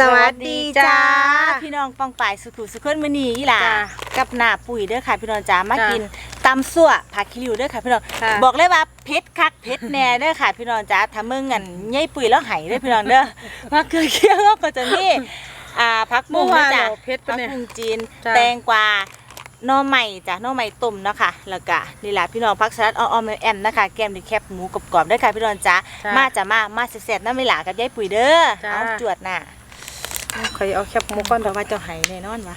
สวัสดีจ้า พี่น้องปองป่ายสุขุสุขคนมื้อนี้อีหล่ะจ้ากับหน้าปุ๋ยเด้อค่ะ พี่น้องจ้ามาจ้ากิกินตำซั่วผักขี้ริ้วเด้อค่ะพี่น้องค่ะ บอกเลยว่าเผ็ดคักเผ็ดแน่เด้อค่ะ พี่น้องจ้าถ้ามึงอันยายปุ๋ยแล้วไหเด้อพี่น้องเด้อมาเกลือเคี่ยวก็จะมีอ่าผักบุ้งเมื่อวานนะจ้ะเราเผ็ดผัปะกเนี่ยบุ้งจีนจ้าแตงกวาหน่อใหม่จ้ะหน่อใหม่ต้มเนาะค่ะแล้วก็นี่ล่ะพี่น้องผักสลัดอ้อมๆแอมๆนะคะแกมด้วยแคบหมูกรอบๆเด้อค่ะพี่น้องจ้าจ้ามาจ้ะมามาแซ่บๆน้ำไม่หลากับยายปุ๋ยเด้อจ้าเอาจวดน่ะ คอยเอาแคบหมูก่อนแต่ว่าเจ้าไห้แน่นอนวะ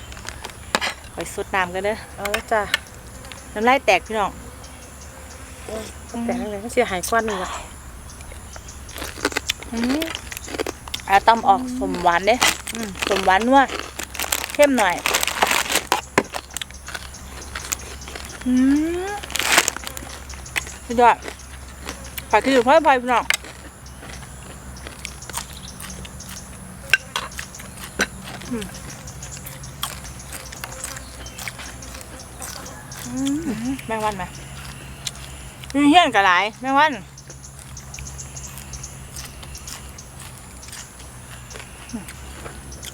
ไปสุดน้ำกันเด้อเอาจ้าน้ำลายแตกพี่น้องแต่งเลยมันเสียหายกว่านี่ละอาต้มออกสมหวานเด้อืมสมหวานนัวเข้มหน่อยอืมสุดยอดผักที่อยู่เพื่อพายพี่น้องอืมอืม แมงวันไหมมีเฮี้ยนกับหลายแมงวัน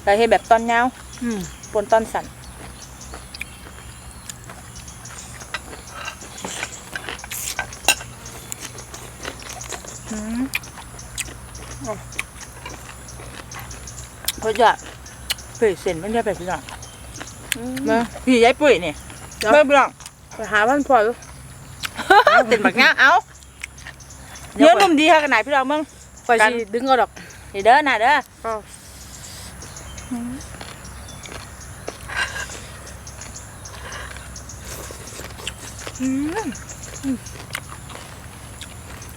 เราเห็นแบบตอนยาวอืมปนตอนสั่นอืมเขาจะ เปื่อยเส้นมันจะแบบพี่น้องมาพี่ยายปุ๋ยนี่เดี๋ยวเบิ่งพี่น้องไปหาบ้านพ่ออยู่เต็นบักงาเอาเนื้อนุ่มดีค่ะกันไหนพี่น้องมึงคอยกันสิดึงเอาดอกเดี๋ยวเด้อน่ะเด้อเอา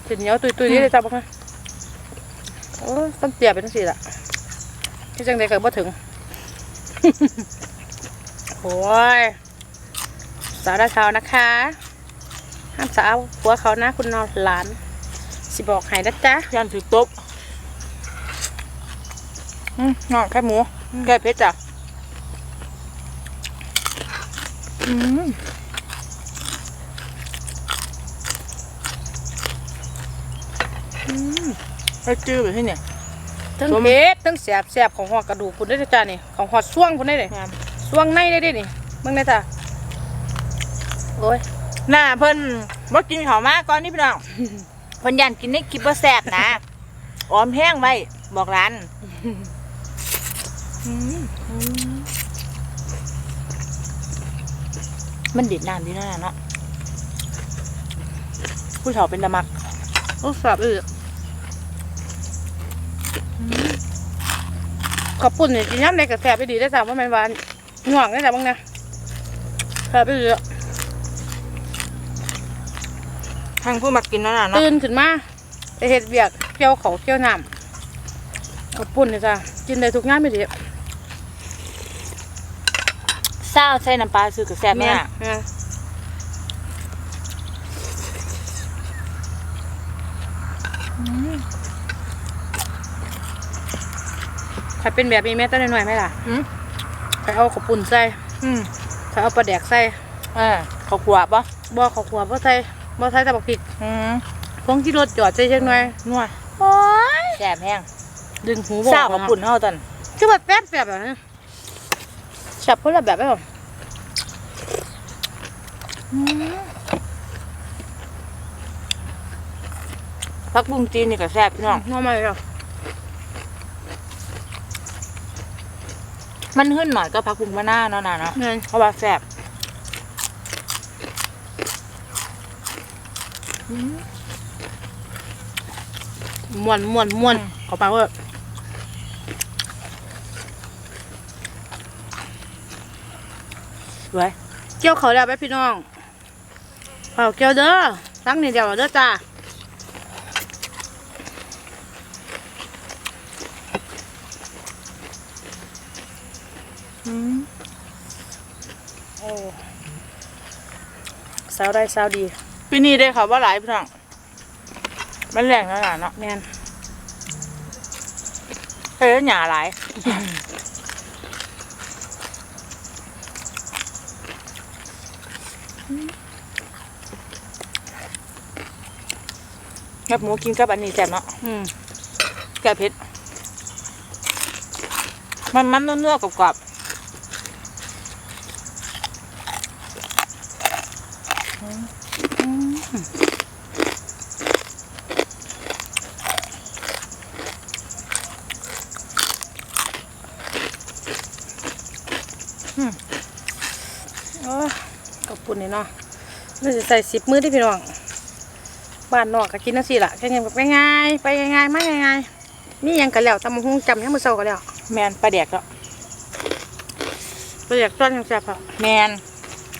เส้นเหนียวตุยๆนี่เลยจ้าบอกไงโอ้ยต้องเตียบเป็นสิละที่จังใดก็บ่ถึง โอ้ยสาวดาชาวนะคะ ห้ามสาวผัวเขานะคุณนอนหลาน สิบอกให้นะจ๊ะยันถือตบอืมน้องแค่หมูแค่เพชรจ้ะอืมอืมไอ้จื้อแบบที่เนี่ย ทั้งสมเผ็ดทั้งแสบแสบของหัวกระดูกคุณได้อจ้านี่ของหัวช่วงคุณได้เลยงามช่วงในได้ดินี่มึงได้จ้ะโอ้ยหน้าเพิ่นบ่กินข้าวมาก่อนนี่พี่น้อง เพิ่นยันกินในคลิปบ่แซ่บนะออมแห้งไว้บอกร้านอืมมันดิดน้ำดีนั่นน่ะเนาะผู้เฒ่าเป็นตะมัก โอ้แสบอีก ขอบปุ่นนี่กินย้ำในกระแสบไปดีได้จ้ะว่าแมันหวานห่วงได้จ้ะบ้างนะแสบไปดีอะทางผู้มักกินนั่นน่ะเนาะตื่นขึ้นมาไปเห็ดเบียกเกี่ยวเขาเกี่ยวน้ำขอบปุ่นนี่จ้ะกินได้ทุกงานไปดีเศร้าใส่น้ำปลาซื้อกับแซ่บแม่ แม่ นใครเป็นแบบนี้แม่ต้นหน่อยๆไหมล่ะอืมใครเอาขาวปุ่นใส่อืมใครเอาปลาแดกใส่เออเขาขวบปะบ่ขาวขัวบ่ใส่บ่ใส่แต่บักพริกอืมพงที่รถจอดใส่จังหน่อยนัวโอ้ยแซ่บแห้งดึงหูบ่เศร้ากับปุ่นเฮาตอนคือแบบแป๊บแบบนั้นฉับคนละแบบไปหรอผักบุ้งจีนนี่ก็แซ่บพี่น้องน้องมาเลยเหรอ มันขึ้นหน่อยก็ผักบุ้งมะนาวเนาะนะเนาะเงินเพราะว่าแซ่บม่วนม่วนม่วนขอปากเถอะสวย เกี่ยวเขาแล้วไปพี่น้องเอาเกี่ยวเด้อตั้งนี่เดียวเด้อจ้า อืม โอ้ สาวได้สาวดีปีนี้ได้ค่ะว่าหลายพี่น้องมันแรงขนาดเนาะแมนเฮ้ยหยาหลายแคบหมูกินกับอันนี้แซ่บเนาะอืมแก้เผ็ดมันมันเนื้อๆกรอบๆ โอ้ยขอบคุณนี่เนาะนี่จะใส่สิบมือที่พี่น้อง บ้านนอกก็กินนั่นสิล่ะแค่เงี้ยแบบง่ายๆไปง่ายๆมาง่ายๆนี่ยังกันแล้วตำมะฮุงจำยังมือเศร้ากันแล้ว แมนปลาแดกแล้วไปอยากต้อนยังแซ่บครับแมน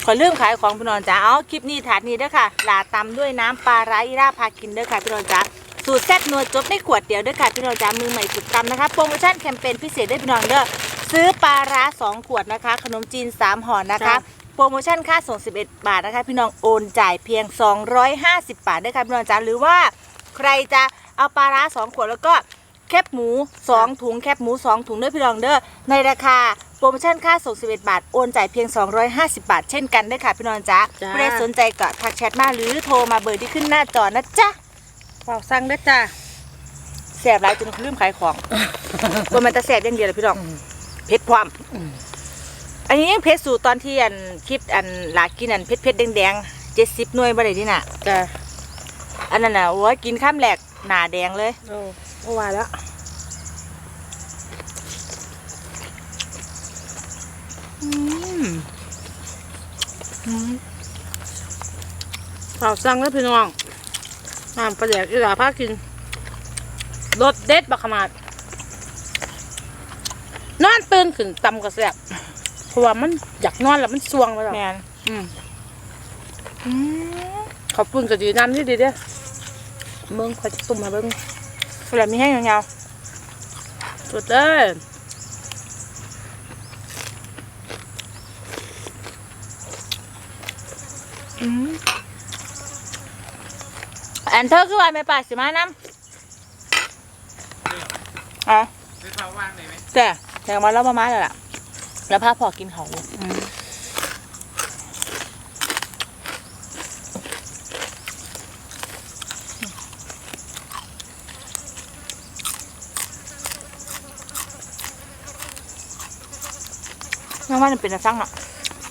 ขอเรื่องขายของพี่น้องจ๋าเอาคลิปนี้ถาดนี้เด้อค่ะลาตำด้วยน้ำปลาร้าอีราพากินเด้อค่ะพี่น้องจ๋าสูตรแซ่บนัวจบในขวดเดียวเด้อค่ะพี่น้องจ๋ามือใหม่สุดตำนะคะโปรโมชั่นแคมเปญพิเศษได้อพี่น้องเด้อซื้อปลาร้าสองขวดนะคะ ขนมจีนสามห่อนะคะ โปรโมชั่นค่าส่ง 11 บาทนะคะ พี่น้องโอนจ่ายเพียง 250 บาทเด้อค่ะพี่น้องจ๋าหรือว่าใครจะเอาปลาร้าสองขวดแล้วก็แคบหมู 2 ถุงแคบหมู 2 ถุงเด้อพี่น้องเด้อในราคาโป รโมชั่นค่าส่ง11 บาท โอนจ่ายเพียง 250 บาท เช่นกันเด้อค่ะพี่น้องจ๋าผู้ใดสนใจก็ทักแชทมาหรือโทรมาเบอร์ที่ขึ้นหน้าจอนะจ๊ะเปล่าสั่งได้อจ้าแสบหลายจนลืมขายของว่ามันจะแสบอย่างเดียวเลยพี่น้องเผ็ดความ อันนี้ยังเผ็ดสู่ตอนที่อันคลิปอันหลากินอันเผ็ดเผ็ดๆแดงๆเจ็ดสิบหน่วยบ่ได้ที่น่ะ จ้าอันนั้นน่ะโอ้ยกินข้ามแหลกหนาแดงเลย โอ้โอ้ว่าแล้ว เปล่าสั่งแล้วพี่น้องน้ำปลาแดกอีหลาพากินรสเด็ดบักขมาดนอนตื่นขึ้นตำกระแสบเพราะว่ามันอยากนอนแล้วมันสวงไปแล้วแมนอืมขอบคุณก็ดีน้ำที่ดีเด้อเมืองคอยตุ่มมาเบิ้งเวลามีแห้งยาวสุดเลย อืมอันเธอคือว่าแม่ป่าสิมาน้ำอ๋อไปเผาว่างได้ไหมแต่แต่มาแล้วมามาแล้วล่ะ แล้วพาพอกินเขาวน้ำมันเป็นอะไรสั่งอะ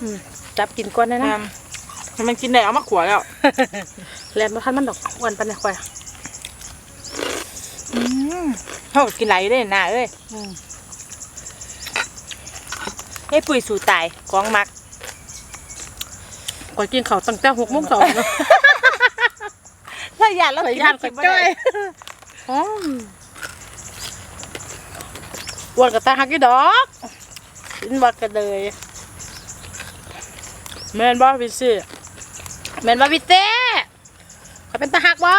อืมจับกินก่อนได้นะน้ำให้ มันกินได้เอามาขวดแล้วแลนมาทันมันดอกอ้วนปันเนี่ยควายอืมเขาก็กินไหลายอยู่ได้น่าเอ้ยอืมให้ปุ๋ยสู่ตายกองมักก่อนกินข้าวตั้งแต่หกโมงสองเนาะถ้าอยากแล้วขอกินยานกิกับนบ่จ้อได้ยอ๋ออ้วนกับตาหักกี่ดอกกินวัดกันเลยแม่นบ่พี่ซี่ แม่นบ่พี่เต้เขาเป็นตาหักบ่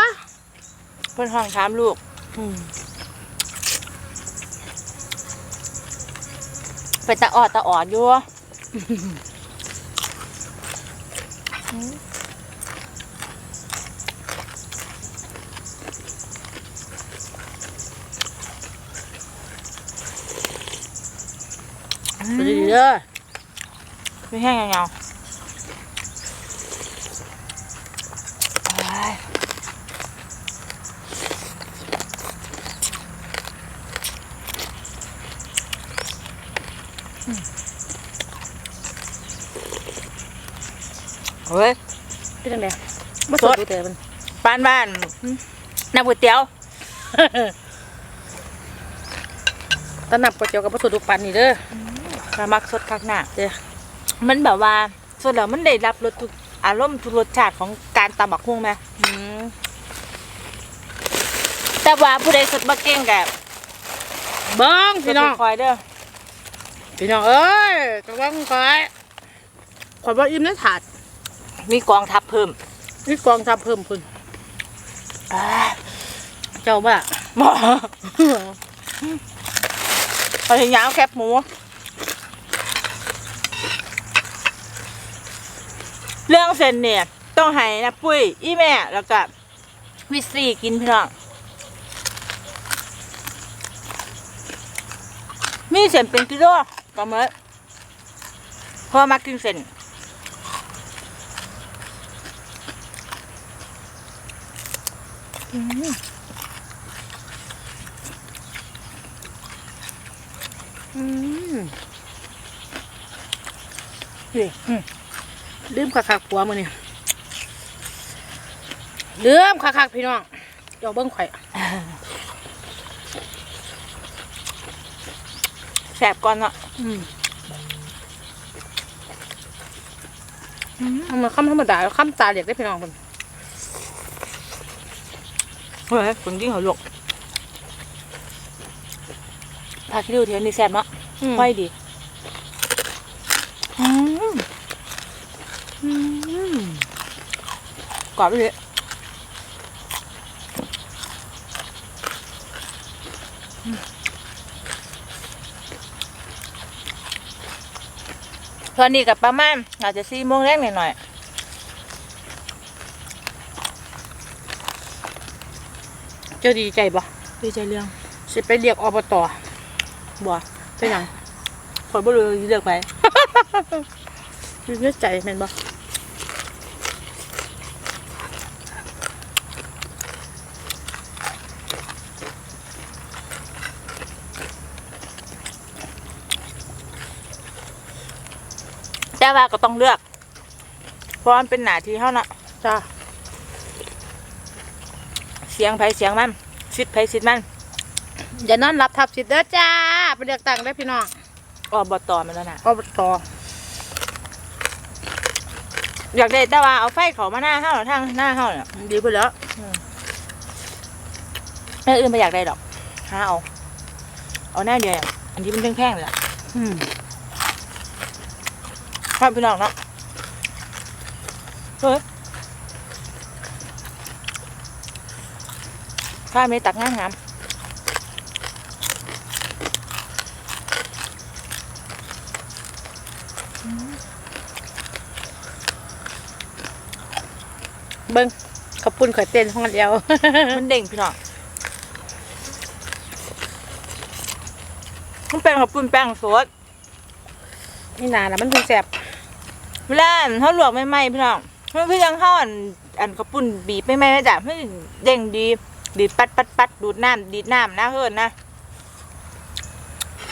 เพิ่นห้องถามลูกอืมเป็นตาออดตาออดอยู่ไปดีเด้อไม่แห้งยาวๆอ้าย เฮ้ยเป็นจังไดบ่สดดูแต่มันบ้านบ้านน้ำก๋วยเตี๋ยวตะนับก๋วยเตี๋ยวกับบ่สดทุกปันนี่เด้อมามักสดคักหน้าเด้อมันแบบว่าสดแล้วมันได้รับรสทุกอารมณ์ทุกรสชาติของการตำบักหุ่งไหมอืมแต่ว่าผู้ใดสดบักเก่งกับเบิ่งพี่น้องคอยเด้อ พี่น้องเอ้ยกำลังคอยขอยบ่อิ่มในถาดมีกองทัพเพิ่มนี่กองทัพเพิ่มพุ่นอ่าเจ้าบ่าหมอเอาถึงยาวแคบหมูเรื่องเส้นเนี่ย ต้องให้นะปุ้ย อีแม่ แล้วก็วิสซี่กินพี่น้อง มีเส้นเป็นกิโล ก็เมื่อเพราะว่ามากินเส้นอืมนี่อืมลืมคักๆผัวมือนี่ลืมคักๆพี่น้องเดี๋ยวเบิ้งไข่อย แสบก่อนเนาะอืมเอามาคำธรรมดาคำตาเรียกได้พี่น้องคนเฮ้ยคนยิ่งเขาลวกพาคิดดูเทียนนี่แสบเนาะอืมค่อยดีอืมอืมกรอบเลย ตอนนี้กับประมาณอาจจะสี่โมงแรกหน่อยเจ้าดีใจบ่ๆดีใจเรื่องสิไปเรียกอบตบัวไปหยังคนบ่รู้เลือกไปมีเนื้อใจแม่นบ่ แต่ว่าก็ต้องเลือก เพราะมันเป็นหน้าที่เท่านะจ้าเสียงไผเสียงมันสิทธิ์ไผสิทธิ์มันอย่านอนรับทับสิทธิ์เด้อจ้าไปเลือกตั้งได้อพี่น้องอบตอมันแล้วนะอบตอยากได้แต่ว่าเอาไฟเขามาหน้าเฮาทางหน้าเฮาเนี่ยดีไปแล้วแม่อื่นไม่อยากได้ดอกหาเอาเอาหน้าเดียวอะอันที่มันแพงๆเลยอะอืม ครับพี่น้องเนาะเฮ้ยข้าไม่ตักงามงามเบิ้งขอบปุ่นข่อยเต้นห้องเดียว มันเด้งพี่น้องมันเป็นขับปุ้นแป้งสดนี่นาแล้วมันถึงแสบ เวลาเขาลวกใหม่ๆพี่น้องมันพี่ยังเข้าอันอันข้าวปุ้นบีบใหม่ๆนะจ๊ะมันเด้งดี ดีดปัดปัดปัดดูดน้ำดีดน้ำนะเฮิรนนะ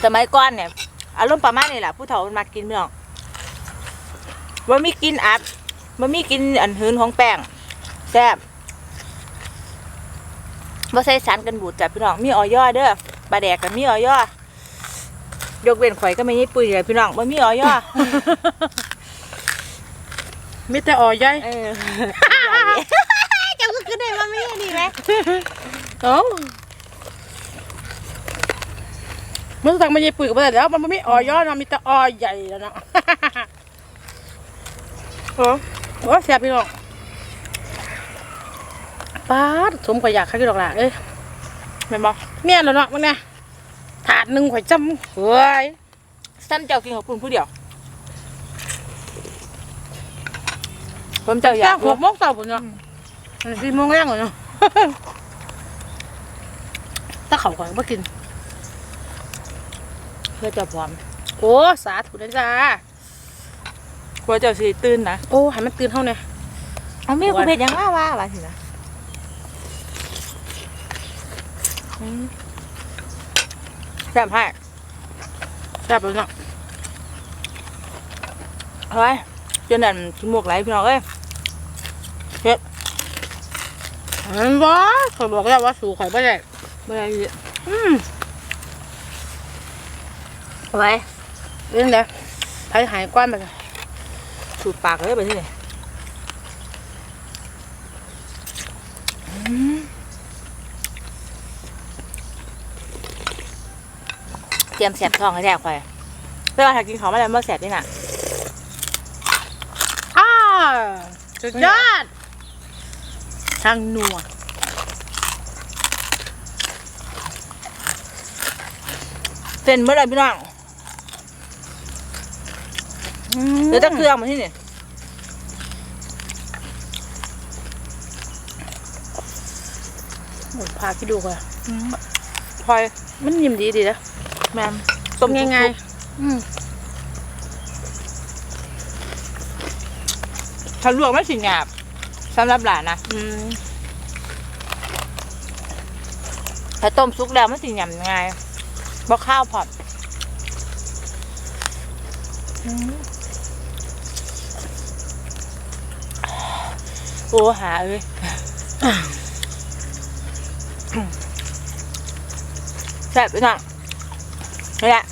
สมัยก่อนเนี่ยอารมณ์ประมาณนี้แหละผู้เฒ่ามันมากินพี่น้องว่ามีกินอัดว่ามีกินอันหืนของแป้งแซ่บว่าใส่สารกันบูดจ้ะพี่น้องมีออยอเด้อปลาแดกกันมีออยอยกเว้นข่อยก็ไม่ยี่ปุ้ยเลยพี่น้องว่ามีออยอ มิแต่ออย่อยเออจะก็คือได้มาไม่ดีไหมเอ้ามันสั่งมาเยปุ๋ยกับมันแล้ว มันไม่มีออย่อยเนาะมีแต่ออใหญ่แล้วเนาะโอ้โอ้แสบพี่น้องป้าดสมข่อยอยากข้าวกี่ดอกละเอ้ยเป็นบ่เมียนแล้วเนาะมันเนี่ยถาดหนึ่งข่อยจำเฮ้ยสั้นเจ้ากินของคุณผู้เดียว ผมเจ้าอยาจ้ากหกโมงเช้าปุ่นเนาะสี่โมงแรงเลยเนาะถ้าเขาข่อยก็กิน เพื่อเจ้าพร้อม โอ้ สาธุนะจ้ากลัวเจ้าสิตื่นนะ โอ้ให้มันตื่นเท่าเนี่ยเอามีคุณเพชรยังว่าว่าว่าสินะอืมแซ่บให้แซ่บเลยเนาะเฮ้ยจ นนั่นขี้มูกไหลพี่น้องเอ้ยเห็นบ่ข่อยบอกแล้วว่าสูข่อยไม่ได้ไม่ได้อืมไว้เรื่องเดียวไผหายกว้านไปสูดปากเลยไปที่ไหนเตรียมแสบท้องให้แท้ข่อยเวลาถ้ากินของมาแล้วมาแสบนี่น่ะ อ้า สุดยอด ทางนัวเส้นเมื่อไรพี่น้องอืมเดี๋ยวจะเครื่องมาที่นี่หมดพาคิดดูก่อนพลอยมันยิ้มดีดีนะแมมต้มง่ายๆอืม ๆ ถ้าลวกไม่สิหยาบสำหรับหลานนะอืมถ้าต้มซุกแล้วไม่สิหยาบง่ายบ่ข้าวพอดโอ้หาเอ้ยแซ่บไปหน่อยนี่แหละ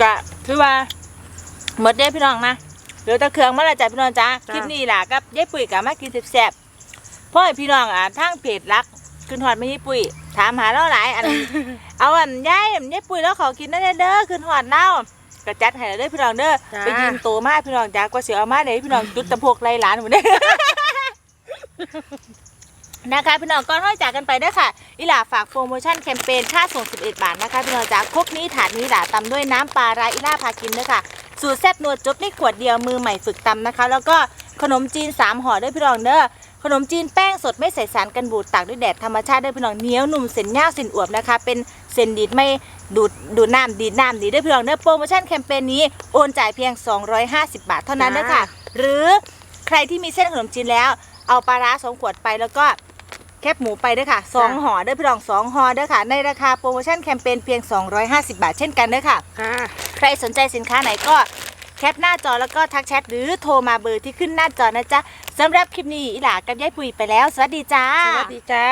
กะคือว่าหมดได้อพี่น้องนะ เหลือแต่เครื่องมาและจ้ะพี่น้องจ้าคลิปนี้ล่ะกับยายปุ๋ยกับมากินแซ่บๆเพราะให้พี่น้องอะทางเพจรักขึ้นหอดไม่ยายปุ๋ยถามหาเราหลายอัน เอาอันยายยายปุ๋ยแล้วขอกินได้เด้อขึ้นหอดเน่ากระจัดให้เด้อพี่น้องเด้อจ้า ไปยิงโตมาพี่น้องจ้ากว่าเสียเอามาเด้พี่น้องจุดตะพกไรหลานหมดเด้อ นะคะพี่น้องก่อนห้อยจากกันไปเด้อค่ะอีหล่าฝากโปรโมชั่นแคมเปญค่าส่ง 11 บาทนะคะพี่น้องจ้าครกนี้ถาดนี้หล่าตำด้วยน้ำปลาร้าอีหล่าพากินเด้อค่ะ สูตรแซ่บนัวจบในขวดเดียวมือใหม่ฝึกตำนะคะ แล้วก็ขนมจีน3ห่อด้อพี่น้องเด้อขนมจีนแป้งสดไม่ใส่สารกันบูดตากด้วยแดดธรรมชาติด้อพี่น้องเหนียวหนุ่มเส้นยาเส้นอวบนะคะ เป็นเส้นดีดไม่ดูดดูดน้ำดีดน้ำดีด้อพี่น้องเด้อโปรโมชั่นแคมเปญนี้โอนจ่ายเพียง 250 บาทเท่านั้นเด้อค่ะหรือใครที่มีเส้นขนมจีนแล้ว เอาปลาร้าสองขวดไปแล้วก็ แคบหมูไปเด้อค่ะสองห่อเด้อพี่น้องสองห่อเด้อค่ะ ในราคาโปรโมชั่นแคมเปญเพียง 250 บาทเช่นกันเด้อค่ะค่ะ ใครสนใจสินค้าไหนก็แคปหน้าจอแล้วก็ทักแชทหรือโทรมาเบอร์ที่ขึ้นหน้าจอนะจ๊ะสำหรับคลิปนี้อีหลากับยายปุ๋ยไปแล้ว สวัสดีจ้า สวัสดีจ้า